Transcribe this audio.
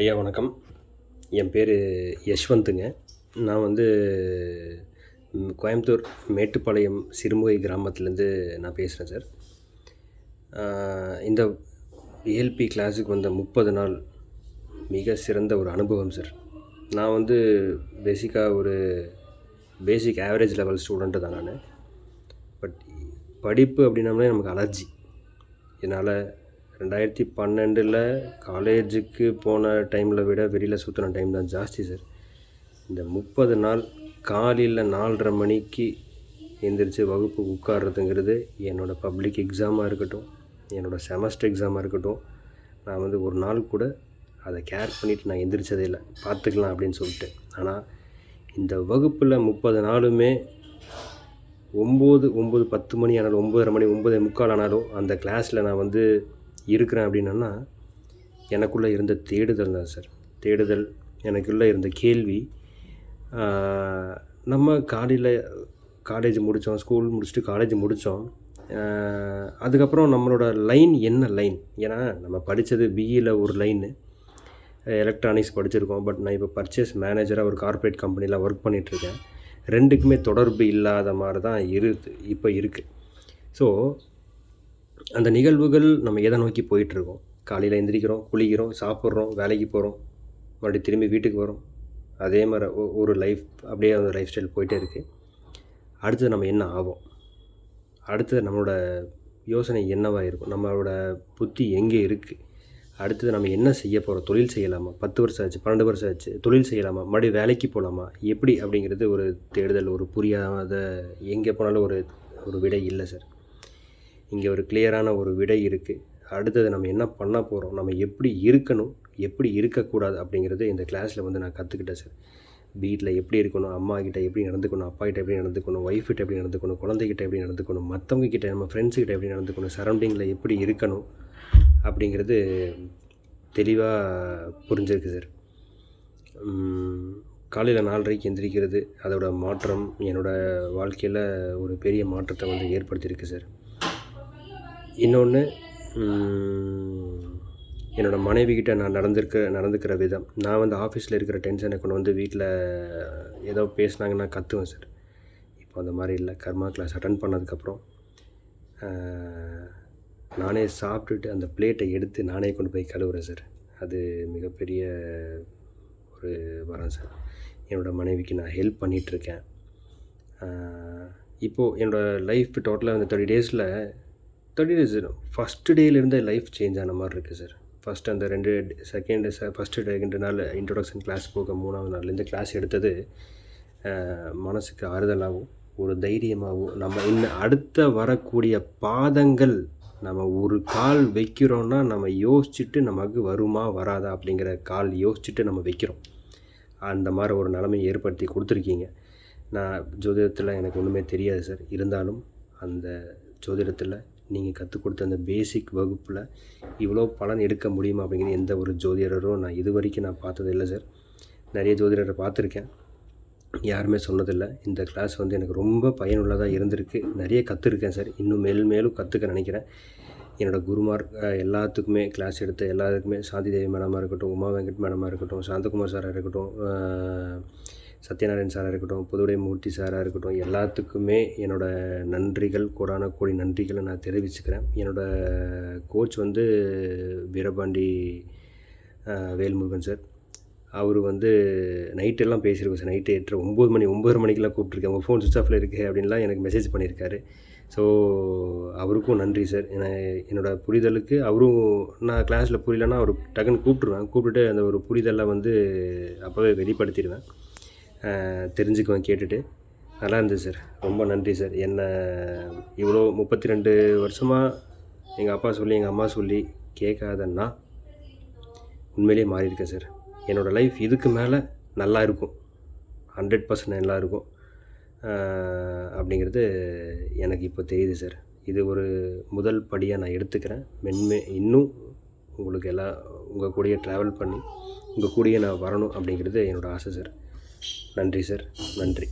ஐயா வணக்கம். என் பேர் யஷ்வந்த்துங்க நான் வந்து கோயம்புத்தூர் மேட்டுப்பாளையம் சிறுமுகை கிராமத்துலேருந்து நான் பேசுகிறேன் சார். இந்த ஏஎல்பி கிளாஸுக்கு வந்த முப்பது நாள் மிக சிறந்த ஒரு அனுபவம் சார். நான் வந்து பேசிக்காக ஒரு பேசிக் ஆவரேஜ் லெவல் ஸ்டூடெண்ட்டு தான் நான். பட் படிப்பு அப்படின்னாலே நமக்கு அலர்ஜி. என்னால் ரெண்டாயிரத்தி பன்னெண்டில் காலேஜுக்கு போன டைமில் விட வெளியில் சுற்றின டைம் தான் ஜாஸ்தி சார் இந்த முப்பது நாள் காலையில் நாலரை மணிக்கு எந்திரிச்சு வகுப்பு உட்கார்றதுங்கிறது என்னோடய பப்ளிக் எக்ஸாமாக இருக்கட்டும் என்னோடய செமஸ்டர் எக்ஸாமாக இருக்கட்டும். நான் வந்து ஒரு நாள் கூட அதை கேர் பண்ணிவிட்டு நான் எந்திரிச்சதே இல்லை. பார்த்துக்கலாம் அப்படின்னு சொல்லிட்டு. ஆனால் இந்த வகுப்பில் முப்பது நாளுமே ஒம்பது ஒம்பது பத்து மணி ஆனாலும் ஒம்பதரை மணி ஒம்பதே முக்கால் ஆனாலும் அந்த கிளாஸில் நான் வந்து இருக்கிறேன் அப்படின்னா எனக்குள்ளே இருந்த தேடுதல் தான் சார். தேடுதல் எனக்குள்ளே இருந்த கேள்வி நம்ம காலையில் காலேஜ் முடித்தோம் ஸ்கூல் முடிச்சுட்டு காலேஜ் முடித்தோம் அதுக்கப்புறம் நம்மளோட லைன் என்ன லைன் ஏன்னா நம்ம படித்தது பிஇயில் ஒரு லைனு எலக்ட்ரானிக்ஸ் படிச்சிருக்கோம் பட் நான் இப்போ பர்ச்சேஸ் மேனேஜராக ஒரு கார்ப்பரேட் கம்பெனியில் ஒர்க் பண்ணிகிட்ருக்கேன் ரெண்டுக்குமே தொடர்பு இல்லாத மாதிரி தான் இரு இப்போ இருக்குது ஸோ அந்த நிகழ்வுகள் நம்ம எதை நோக்கி போயிட்டுருக்கோம்? காலையில் எந்திரிக்கிறோம் குளிக்கிறோம் சாப்பிட்றோம் வேலைக்கு போகிறோம் மறுபடியும் திரும்பி வீட்டுக்கு வரோம். அதே மாதிரி ஒ- ஒரு லைஃப் அப்படியே அந்த லைஃப் ஸ்டைல் போயிட்டே இருக்குது அடுத்தது நம்ம என்ன ஆகும் அடுத்தது நம்மளோட யோசனை என்னவாக இருக்கும்? நம்மளோட புத்தி எங்கே இருக்குது அடுத்தது நம்ம என்ன செய்ய போகிறோம் தொழில் செய்யலாமா? பத்து வருஷம் ஆச்சு பன்னெண்டு வருஷம் ஆச்சு தொழில் செய்யலாமா? மறுபடியும் வேலைக்கு போகலாமா எப்படி அப்படிங்கிறது ஒரு தேடுதல் ஒரு புரியாத எங்கே போனாலும் ஒரு ஒரு விடை இல்லை சார். இங்கே ஒரு கிளியரான ஒரு விடை இருக்குது அடுத்தது நம்ம என்ன பண்ண போகிறோம் நம்ம எப்படி இருக்கணும்? எப்படி இருக்கக்கூடாது? அப்படிங்கிறது இந்த கிளாஸில் வந்து நான் கற்றுக்கிட்டேன் சார் வீட்டில் எப்படி இருக்கணும்? அம்மா கிட்ட எப்படி நடந்துக்கணும்? அப்பா கிட்ட எப்படி நடந்துக்கணும்? ஒய்ஃப் கிட்ட எப்படி நடந்துக்கணும்? குழந்தைகிட்ட எப்படி நடந்துக்கணும்? மற்றவங்க கிட்ட நம்ம ஃப்ரெண்ட்ஸ் கிட்ட எப்படி நடந்துக்கணும்? சரௌண்டிங்கில் எப்படி இருக்கணும்? அப்படிங்கிறது தெளிவாக புரிஞ்சிருக்கு சார் காலையில் நாலரைக்கு எந்திரிக்கிறது அதோட மாற்றம் என்னோடய வாழ்க்கையில் ஒரு பெரிய மாற்றத்தை வந்து ஏற்படுத்தியிருக்கு சார் இன்னொன்று என்னோடய மனைவிக்கிட்ட நான் நடந்திருக்க நடந்துக்கிற விதம். நான் வந்து ஆஃபீஸில் இருக்கிற டென்ஷனை கொண்டு வந்து வீட்டில் ஏதோ பேசினாங்கன்னா கற்றுவேன் சார். இப்போ அந்த மாதிரி இல்லை. கர்மா கிளாஸ் அட்டன் பண்ணதுக்கப்புறம் நானே சாப்பிட்டுட்டு அந்த பிளேட்டை எடுத்து நானே கொண்டு போய் கழுவுறேன் சார். அது மிகப்பெரிய ஒரு வரம் சார். என்னோடய மனைவிக்கு நான் ஹெல்ப் பண்ணிகிட்ருக்கேன் இப்போது என்னோடய லைஃப் டோட்டலாக அந்த தேர்ட்டி டேஸில் தேர்ட்டி டேஸ் ஃபஸ்ட்டு டேலேருந்தே லைஃப் சேஞ்ச் ஆன மாதிரி இருக்குது சார் ஃபஸ்ட் அந்த ரெண்டு செகண்ட் ஃபஸ்ட்டு ரெண்டு நாள் இன்ட்ரொடக்ஷன் கிளாஸ் போக மூணாவது நாள்லேருந்து கிளாஸ் எடுத்தது மனசுக்கு ஆறுதலாகவும் ஒரு தைரியமாகவும் நம்ம இன்னும் அடுத்த வரக்கூடிய பாதங்கள் நம்ம ஒரு கால் வைக்கிறோன்னா நம்ம யோசிச்சுட்டு நமக்கு வருமா வராதா அப்படிங்கிற கால் யோசிச்சுட்டு நம்ம வைக்கிறோம். அந்த மாதிரி ஒரு நிலைமையை ஏற்படுத்தி கொடுத்துருக்கீங்க. நான் ஜோதிடத்தில் எனக்கு ஒன்றுமே தெரியாது சார் இருந்தாலும் அந்த ஜோதிடத்தில் நீங்கள் கற்றுக் கொடுத்த அந்த பேசிக் வகுப்பில் இவ்வளோ பலன் எடுக்க முடியுமா அப்படிங்கிற எந்த ஒரு ஜோதிடரும் நான் இது வரைக்கும் நான் பார்த்தது இல்லை சார் நிறைய ஜோதிடரை பார்த்துருக்கேன். யாருமே சொன்னதில்லை. இந்த கிளாஸ் வந்து எனக்கு ரொம்ப பயனுள்ளதாக இருந்திருக்கு. நிறைய கற்றுருக்கேன் சார் இன்னும் மேலும் மேலும் கற்றுக்க நினைக்கிறேன். என்னோடய குருமார் எல்லாத்துக்குமே கிளாஸ் எடுத்த எல்லாத்துக்குமே சாந்தி தேவி மேடமாக இருக்கட்டும் உமா வெங்கட் மேடமாக இருக்கட்டும் சாந்தகுமார் சாராக இருக்கட்டும் சத்யநாராயண் சாராக இருக்கட்டும் புதுவுடை மூர்த்தி சாராக இருக்கட்டும் எல்லாத்துக்குமே என்னோடய நன்றிகள் கோடான கோடி நன்றிகளை நான் தெரிவிச்சுக்கிறேன். என்னோடய கோச் வந்து வீரபாண்டி வேல்முருகன் சார். அவர் வந்து நைட்டெல்லாம் பேசியிருக்கோம் சார். நைட்டு எட்டு ஒம்பது மணி ஒம்பது மணிக்கெல்லாம் கூப்பிட்ருக்கேன் உங்கள் ஃபோன் சுவிச் ஆஃபில் இருக்குது அப்படின்லாம் எனக்கு மெசேஜ் பண்ணியிருக்காரு. ஸோ அவருக்கும் நன்றி சார். ஏன்னா என்னோடய புரிதலுக்கு அவரும் நான் கிளாஸில் புரியலன்னா அவர் டக்குன்னு கூப்பிட்ருவேன் கூப்பிட்டுட்டு அந்த ஒரு புரிதலை வந்து அப்போவே வெளிப்படுத்திடுவேன். தெரிஞ்சுக்குவேன் கேட்டுட்டு. நல்லா இருந்தது சார் ரொம்ப நன்றி சார் என்ன இவ்வளோ முப்பத்தி ரெண்டு வருஷமாக எங்கள் அப்பா சொல்லி எங்கள் அம்மா சொல்லி கேட்காதன்னா உண்மையிலேயே மாறியிருக்கேன் சார் என்னோடய லைஃப் இதுக்கு மேலே நல்லா இருக்கும். ஹண்ட்ரட் பர்சன்ட் நல்லா இருக்கும். அப்படிங்கிறது எனக்கு இப்போ தெரியுது சார் இது ஒரு முதல் படியாக நான் எடுத்துக்கிறேன். மென்மே இன்னும் உங்களுக்கு எல்லாம் உங்கள் கூடயே ட்ராவல் பண்ணி உங்கள் கூடயே நான் வரணும் அப்படிங்கிறது என்னோடய ஆசை சார் நன்றி சார். நன்றி.